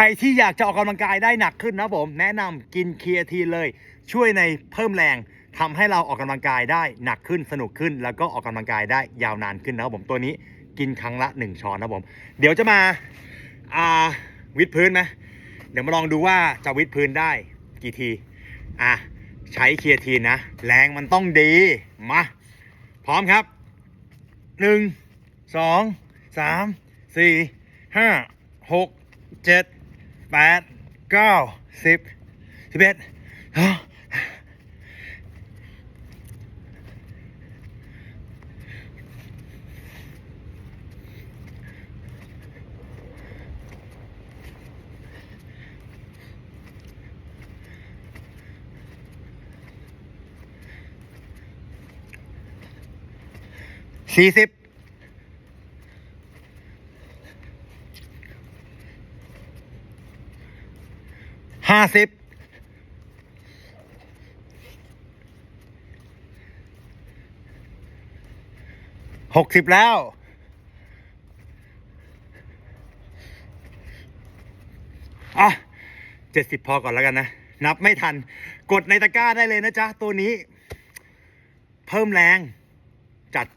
ใครที่อยากจะออกกำลังกายได้หนักขึ้นนะผม แนะนำกินเคียทีเลย ช่วยในเพิ่มแรงทำให้เราออกกำลังกายได้หนักขึ้นสนุกขึ้น แล้วก็ออกกำลังกายได้ยาวนานขึ้นนะผมตัวนี้กินครั้งละ 1 ช้อนนะผม เดี๋ยวจะมาวิดพื้นนะเดี๋ยวมาลองดูว่าจะวิดพื้นได้กี่ทีอะใช้เคียทีนะ แรงมันต้องดีมาพร้อมครับ 1 2 3 4 5 6 7 แปดเก้าสิบสิบเอ็ดสี่สิบ ห้าสิบหกสิบแล้วอะเจ็ดสิบพอก่อนแล้วกันนะ นับไม่ทัน กดในตะกร้าได้เลยนะจ๊ะ ตัวนี้ เพิ่มแรงจัดไป